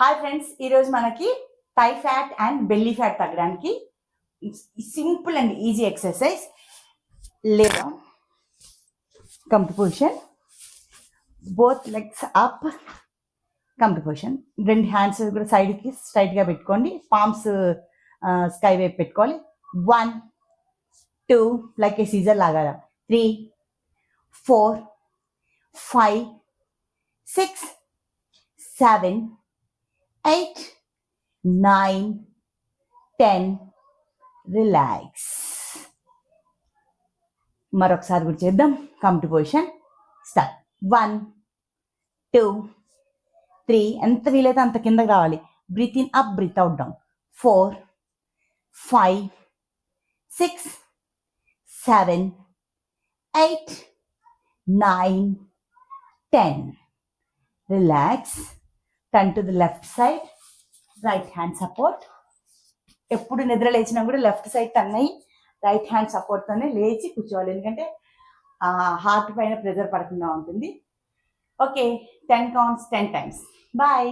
Hi friends ఈరోజు మనకి thigh fat and belly fat తగ్గడానికి సింపుల్ అండ్ ఈజీ ఎక్సర్సైజ్ లేదా come position both legs up come position రెండు hands కూడా సైడ్కి స్ట్రైట్గా పెట్టుకోండి. పామ్స్ స్కై వైపు పెట్టుకోవాలి. One two like a scissor లాగా. Three four five six seven eight nine ten relax మరొకసారి కూడా చేద్దాం. Come to position start one two three ఎంత వీలైతే అంత కిందకి రావాలి. Breathe in up breathe out down four five six seven eight nine ten relax turn to the left side right hand support ఎప్పుడు నిద్ర లేచినా కూడా లెఫ్ట్ సైడ్ టర్న్ అయ్యి రైట్ హ్యాండ్ సపోర్ట్తోనే లేచి కూర్చోవాలి. ఎందుకంటే హార్ట్ పైన ప్రెజర్ పడకుండా ఉంటుంది. Okay ten counts ten times bye